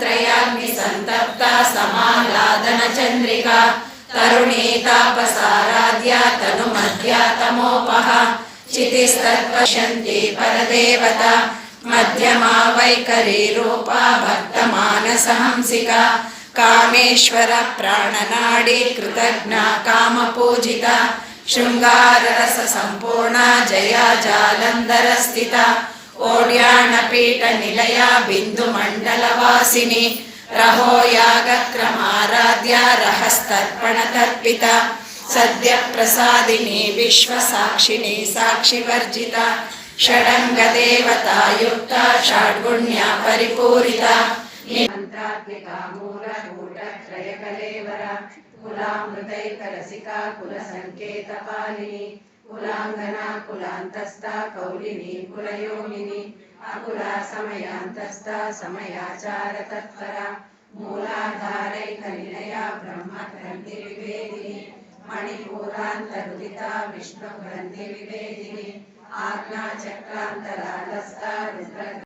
त्रयाग्निसन्तप्ता समाह्लादनचन्द्रिका तरुणी तापसाराध्या, तनुमध्या तमोपः क्षितिस्तत्पश्यन्ति परदेवता, मध्यमा वैकरीरूपा भक्तमानसहंसिका, कामेश्वर प्राणनाडी, कृतज्ञा, कामपूजिता, शृङ्गाररससम्पूर्णा, जया जालन्धरस्थिता శృంగారరస సంపూర్ణ జయా జాలంధర స్థిత ఓడ్యాణపీఠ నిలయ బిందు మండలవాసిని రహో యాగక్రమారాధ్య రహస్తర్పణ తర్పిత సద్య ప్రసాదిని విశ్వసాక్షిని సాక్షివర్జిత కుల సంకేత పాలిని కులాంగన కులాంతస్థ కౌలిని కులయోగిని అకుల సమయాంతస్థా సమయాచార తత్పర మూలాధారైక నిలయా బ్రహ్మ గ్రంథి వివేదిని మణిపూరాంతరుదితా విష్ణు గ్రంథి వివేదిని ఆజ్ఞా చక్రాంతరాలస్థ రుద్ర